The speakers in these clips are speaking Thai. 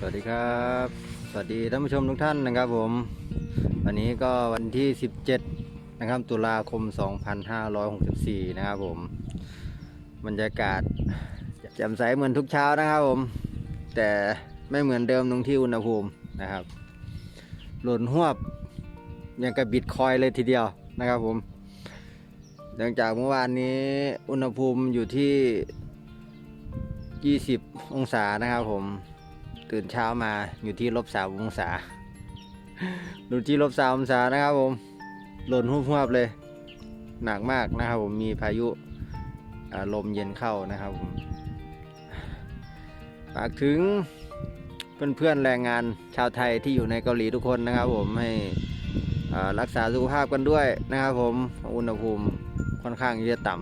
สวัสดีครับ สวัสดีท่านผู้ชมทุกท่านนะครับผม วันนี้ก็วันที่ 17 นะครับ ตุลาคม 2564 นะครับผม บรรยากาศแจ่มใสเหมือนทุกเช้านะครับผม แต่ไม่เหมือนเดิมตรงที่อุณหภูมินะครับ หล่นหวบยังกับบิตคอยเลยทีเดียวนะครับผมเนื่องจากเมื่อวานนี้อุณหภูมิอยู่ที่ 20 องศานะครับผม ตื่นเช้ามาอยู่ที่ลบสามองศาดูที่ลบสามองศานะครับผมหล่นหุบๆเลย หนักมากนะครับผมมีพายุลมเย็นเข้านะครับผมฝากถึงเพื่อนๆแรงงานชาวไทยที่อยู่ในเกาหลีทุกคนนะครับ ผมให้รักษาสุขภาพกันด้วยนะครับ ผมอุณหภูมิค่อนข้างจะต่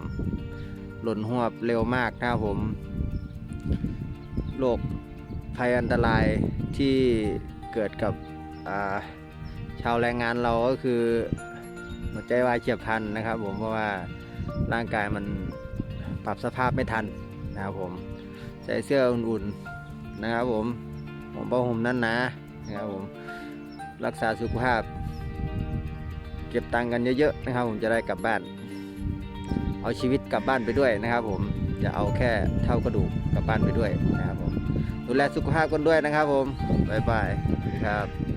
ำหล่นหวบเร็วมากนะครับผมโรค ภัยอันตรายที่เกิดกับาชาวแรงงานเราก็คือหัวใจวายเฉียบพลันนะครับผมเพราะว่าร่างกายมันปรับสภาพไม่ทันนะครับผมใส่เสื้ออุ่นๆนะครับผมผมผ้าห่มนั่นนะนะครับผมรักษาสุขภาพ เก็บตังค์กันเยอะๆนะครับ ผมจะได้กลับบ้าน เอาชีวิตกลับบ้านไปด้วยนะครับผม จะเอาแค่เท่ากระดูกกลับบ้านไปด้วยนะครับผมดูแลสุขภาพกันด้วยนะครับผมบ๊ายบายสวัสดีครับ